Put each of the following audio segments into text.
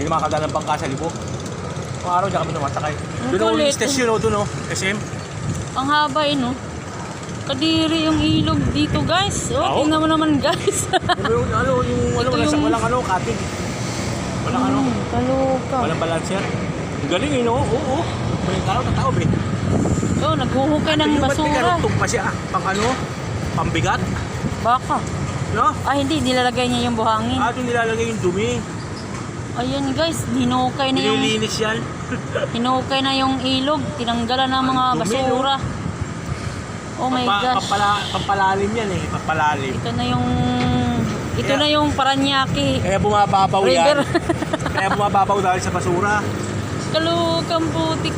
Hindi na makakadala ng bangka sa libo. Kung araw, dyan kami tumatakay. Ang Doon kulit. yung station, oh, doon, oh. SM. Ang haba eh, no? Kadiri yung ilog dito, guys. Oh, Oo. tingnan mo naman, guys. Ano yung, ano, yung, ano, Ito walang, yung- walang ano, cutting. Walang ano, Hmm, walang balancer. Ang galing, eh, no? Oo, oo. May tao, tataob, eh. Oh, naghuhukay ng Yung ba't may basura. karugtong pa siya, pang ano, pambigat, Baka. no? Ah, hindi. Nilalagay niya yung buhangin. Ah, doon nilalagay yung dumi. Ayan, guys. Hinukay na yung... Nililinis yan. Hinukay na yung ilog. Tinanggalan ng mga basura. Oh my Pampa- gosh. pampala- pampalalim yan eh, pampalalim. Ito na yung... Ito Kaya- na yung Paranaque. Kaya bumababaw River. yan. Kaya bumababaw dahil sa basura. Kalukang putik.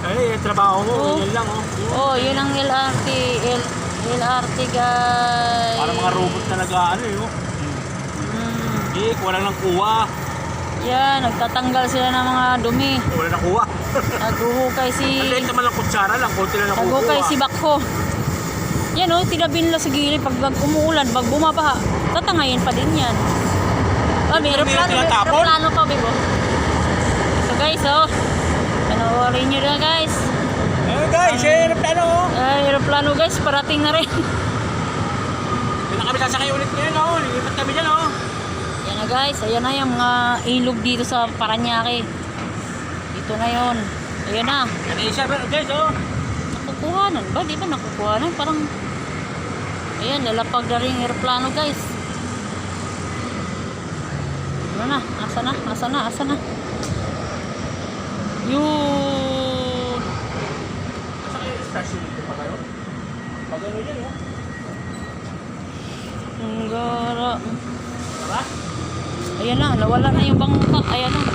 Eh, trabaho mo, Oo. yun lang oh. Oh, yun ang LRT. L LRT, guys. Para mga robot na nag-ano eh. Oh. Mm. Eh, wala nang kuha. Yan, nagtatanggal sila ng mga dumi. Wala nang kuha. Naghuhukay si... Ang liit naman ng kutsara lang, konti lang nakukuha. Naghuhukay si Bakho. Yan oh, tinabi nila sa gilid. Pag pag umuulan, pag bumabaha, tatangayin pa din yan. Oh, may aeroplano, may aeroplano pa, Bibo. So guys, oh. Panoorin nyo na guys. Eh guys, eh, ano oh. Ay, aeroplano guys, parating na rin. Hindi na kami sasakay ulit ngayon oh. Lilipat kami dyan oh. Yan na guys, ayan na yung mga ilog dito sa Paranaque. Dito na yon. Ayan na. Pero guys oh. Nakukuhanan ba? Di ba nakukuhanan? Parang, ayan, lalapag na rin aeroplano guys. Ano na? Asa na? Asa na? Asa na? Yun! Nasa kayo station dito pa kayo? Pag ano yan oh. Ang gara. Tara. Ayan na, nawala na yung bangka. Ayan na.